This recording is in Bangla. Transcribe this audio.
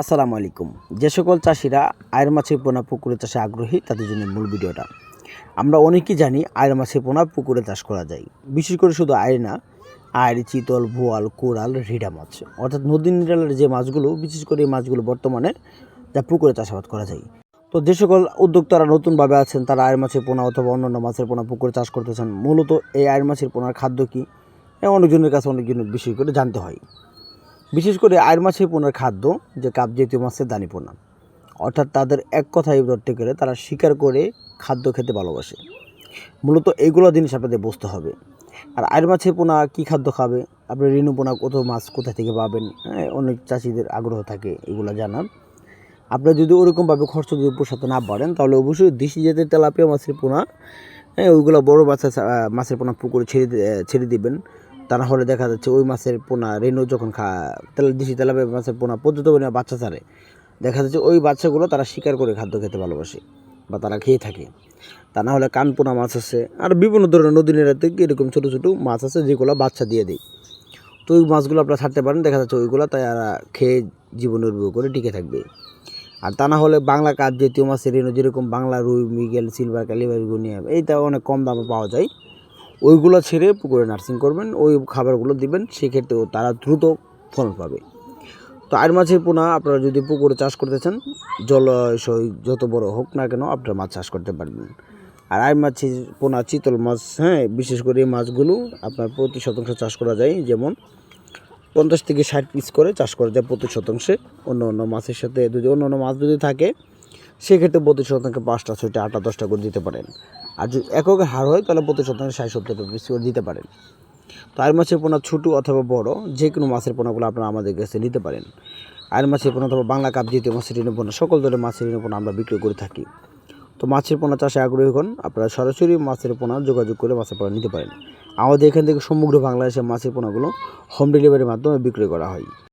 আসসালামু আলাইকুম। যে সকল চাষিরা আয়ের মাছের পোনা পুকুরে চাষে আগ্রহী, তাদের জন্য মূল ভিডিওটা। আমরা অনেকেই জানি আয়ের মাছের পোনা পুকুরে চাষ করা যায়। বিশেষ করে শুধু আয়ের না, আয়ের চিতল বোয়াল কোরাল, রিডা মাছ। অর্থাৎ নদী নিরালের যে মাছগুলো, বিশেষ করে এই মাছগুলো বর্তমানে যা পুকুরে চাষাবাদ করা যায়। তো যে সকল উদ্যোক্তারা নতুনভাবে আছেন, তারা আয়ের মাছের পোনা অথবা অন্যান্য মাছের পোনা পুকুরে চাষ করতেছেন মূলত এই আয়ের মাছের পোনার খাদ্য কী? এ অনেকজনের কাছে অনেকজনের বিষয় করে জানতে হয়। বিশেষ করে আয়ের মাছের পোনার খাদ্য, যে কাপ জাতীয় মাছের দানি পোনা অর্থাৎ তাদের এক কথায় ধরতে গেলে তারা শিকার করে খাদ্য খেতে ভালোবাসে। মূলত এইগুলো জিনিস আপনাদের বুঝতে হবে। আর আয়ের মাছের পোনা কী খাদ্য খাবে? আপনি রেণু পোনা কত মাছ কোথা থেকে পাবেন? হ্যাঁ অনেক চাষিদের আগ্রহ থাকে এগুলো জানার। আপনারা যদি ওরকমভাবে খরচ যদি পোষাতে না পারেন, তাহলে অবশ্যই দেশি জাতের তেলাপিয়া মাছের পোনা হ্যাঁ ওইগুলো বড় মাছের মাছের পোনা পুকুরে ছেড়ে ছেড়ে দিবেন। তা না হলে দেখা যাচ্ছে ওই মাছের পোনা, রেণু যখন খা, তেল, দেশি তেলাপিয়া মাছের পোনা পর্যন্ত পরিমাণে বাচ্চা ছাড়ে। দেখা যাচ্ছে ওই বাচ্চাগুলো তারা শিকার করে খাদ্য খেতে ভালোবাসে বা তারা খেয়ে থাকে। তা না হলে কানপোনা মাছ আছে, আর বিভিন্ন ধরনের নদী নেড়াতে এরকম ছোটো ছোটো মাছ আছে যেগুলো বাচ্চা দিয়ে দেয়। তো ওই মাছগুলো আপনারা ছাড়তে পারেন, দেখা যাচ্ছে ওইগুলো তাই তারা খেয়ে জীবন নির্বাহ করে টিকে থাকবে। আর তা না হলে বাংলা কাজ জাতীয় মাছের যেরকম বাংলা রুই, মিগেল, সিলভার কালিভার গুনিয়া, এইটা অনেক কম দামে পাওয়া যায়। ওইগুলো ছেড়ে পুকুরে নার্সিং করবেন, ওই খাবারগুলো দিবেন সেক্ষেত্রেও তারা দ্রুত ফলন পাবে। তো আর মাছের পোনা, আপনারা যদি পুকুরে চাষ করতে চান, জলাশয় যত বড় হোক না কেন আপনারা মাছ চাষ করতে পারবেন। আর আর মাছের পোনা, চিতল মাছ হ্যাঁ বিশেষ করে এই মাছগুলো আপনার প্রতি শতাংশ চাষ করা যায়, যেমন পঞ্চাশ থেকে ষাট পিস করে চাষ করা যায় প্রতি শতাংশে। অন্য অন্য মাছের সাথে যদি অন্য অন্য মাছ যদি থাকে সেক্ষেত্রে প্রতি শতাংশে পাঁচটা, ছয়টা, আটটা, দশটা করে দিতে পারেন। আর যদি একক হার হয়, তাহলে প্রতি শতাংশে ষাট সত্তরটা পিস করে দিতে পারেন। তো আর মাছের পোনা ছোটো অথবা বড় যে কোনো মাছের পোনাগুলো আপনারা আমাদের কাছে নিতে পারেন। আর মাছের পোনা অথবা বাংলা কাপ জাতীয় মাছের ঋণ পোনা, সকল ধরনের মাছের ঋণ পোনা আমরা বিক্রি করে থাকি। তো মাছের পোনা চাষে আগ্রহী হন, আপনারা সরাসরি মাছের পোনা যোগাযোগ করে মাছের পোনা নিতে পারেন। আমাদের এখান থেকে সমগ্র বাংলাদেশের মাছের পোনাগুলো হোম ডেলিভারির মাধ্যমে বিক্রি করা হয়।